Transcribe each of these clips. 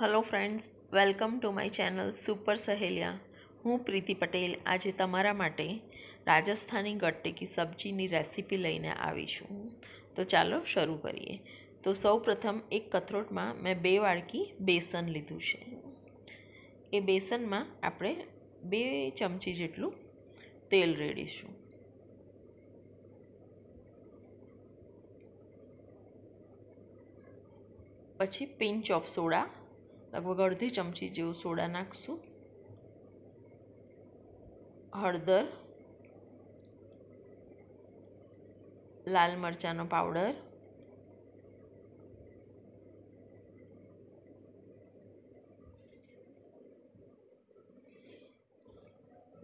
Hello friends welcome to my channel super સહેલિયા હું પ્રીતિ પટેલ આજે તમારા માટે રાજસ્થાની ગટ્ટેકી સબ્જીની રેસીપી લઈને આવી છું. તો ચાલો શરૂ કરીએ. તો સૌ પ્રથમ એક કથરોટમાં મેં બે વાડકી બેસન લીધું છે. એ બેસનમાં આપણે બે ચમચી જેટલું તેલ રેડીશું. પછી પિંચ ઓફ સોડા લગભગ અડધી ચમચી જેવું સોડા નાખશું. હળદર લાલ મરચાંનો પાવડર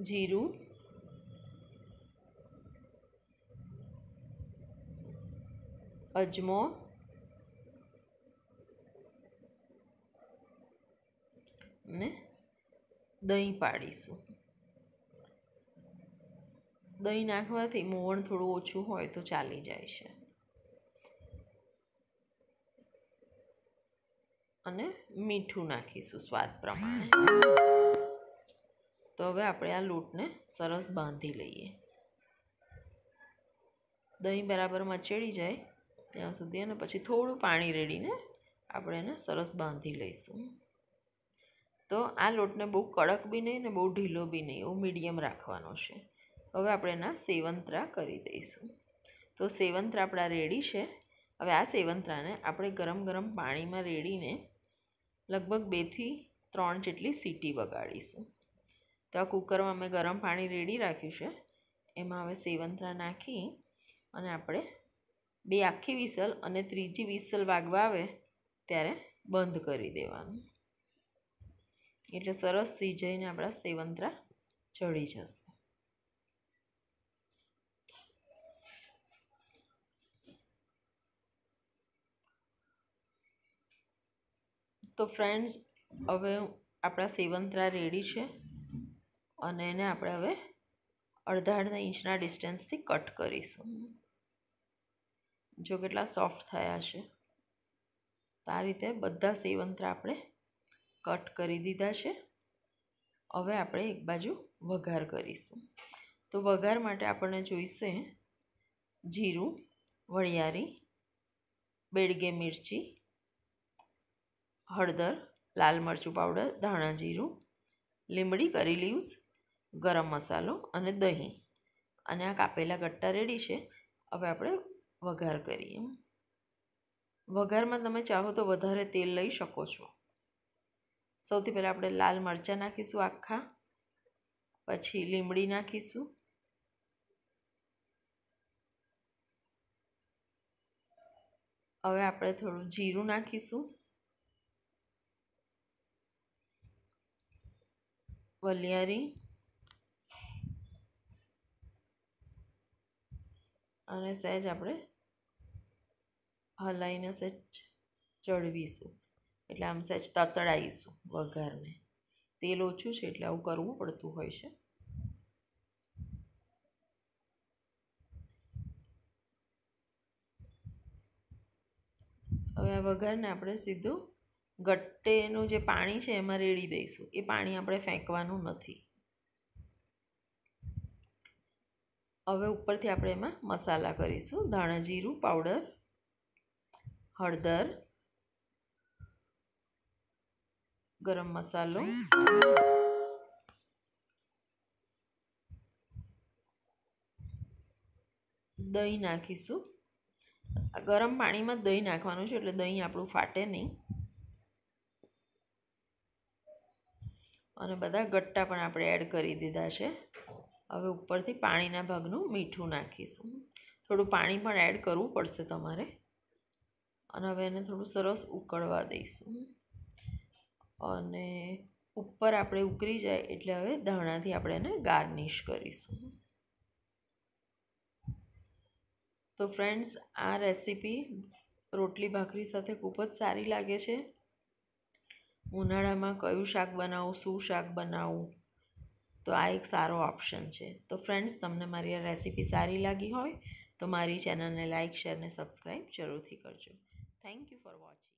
જીરું અજમો ને દહીં પાડીશું. દહીં નાખવાથી મોવણ થોડું ઓછું હોય તો ચાલી જાય છે. અને મીઠું નાખીશું સ્વાદ પ્રમાણે. તો હવે આપણે આ લોટને સરસ બાંધી લઈએ. દહીં બરાબર મચેડી જાય ત્યાં સુધી અને પછી થોડું પાણી રેડીને આપણે એને સરસ બાંધી લઈશું. તો આ લોટને બહુ કડક બી નહીં ને બહુ ઢીલો બી નહીં, એવું મીડિયમ રાખવાનો છે. હવે આપણે એના સેવંતરા કરી દઈશું. તો સેવંતરા આપણા રેડી છે. હવે આ સેવંતરાને આપણે ગરમ ગરમ પાણીમાં રેડીને લગભગ બેથી ત્રણ જેટલી સીટી વગાડીશું. તો આ કુકરમાં મેં ગરમ પાણી રેડી રાખ્યું છે. એમાં હવે સેવંતરા નાખી અને આપણે બે આખી વિસલ અને ત્રીજી વિસલ વાગવા આવે ત્યારે બંધ કરી દેવાનું. એટલે સરસ સિજાઈને આપણા સેવંતરા ચડી જશે. તો ફ્રેન્ડ્સ હવે આપણા સેવંતરા રેડી છે અને એને આપણે હવે અડધા અડધા ઇંચના ડિસ્ટન્સથી કટ કરીશું. જો કેટલા સોફ્ટ થયા છે, તો આ રીતે બધા સેવંતરા આપણે કટ કરી દીધા છે. હવે આપણે એક બાજુ વઘાર કરીશું. તો વઘાર માટે આપણને જોઈશે જીરું વરિયાળી બેડગે મિરચી, હળદર, લાલ મરચું પાવડર, ધાણા જીરું, લીમડી, કરી લીવ્સ ગરમ મસાલો અને દહીં. અને આ કાપેલા ગટ્ટા રેડી છે. હવે આપણે વઘાર કરીએ. વઘારમાં તમે ચાહો તો વધારે તેલ લઈ શકો છો. સૌથી પહેલાં આપણે લાલ મરચાં નાખીશું આખા, પછી લીમડી નાખીશું. હવે આપણે થોડું જીરું નાખીશું. વલિયારી. અને સહેજ આપણે હલાઈને સહેજ ચડવીશું. એટલે આમ સહેજ તતડાવીશું વઘારને. તેલ ઓછું છે એટલે આવું કરવું પડતું હોય છે. હવે આ વઘારને આપણે સીધું ગટ્ટેનું જે પાણી છે એમાં રેડી દઈશું. એ પાણી આપણે ફેંકવાનું નથી. હવે ઉપરથી આપણે એમાં મસાલા કરીશું. ધાણા જીરું, પાવડર, હળદર ગરમ મસાલો. દહીં નાખીશું. ગરમ પાણીમાં દહીં નાખવાનું છે એટલે દહીં આપણું ફાટે નહીં. અને બધા ગટ્ટા પણ આપણે એડ કરી દીધા છે. હવે ઉપરથી પાણીના ભાગનું મીઠું નાખીશું. થોડું પાણી પણ એડ કરવું પડશે તમારે. અને હવે એને થોડું સરસ ઉકળવા દઈશું. અને ઉપર આપણે ઉકળી જાય એટલે હવે ધાણાથી આપણે એને ગાર્નિશ કરીશું. તો ફ્રેન્ડ્સ આ રેસીપી રોટલી ભાખરી સાથે ખૂબ જ સારી લાગે છે. ઉનાળામાં કયું શાક બનાવું, શું શાક બનાવું? તો આ એક સારો ઓપ્શન છે. તો ફ્રેન્ડ્સ તમને મારી આ રેસીપી સારી લાગી હોય તો મારી ચેનલને લાઇક શેર અને સબસ્ક્રાઈબ જરૂરથી કરજો. Thank you for watching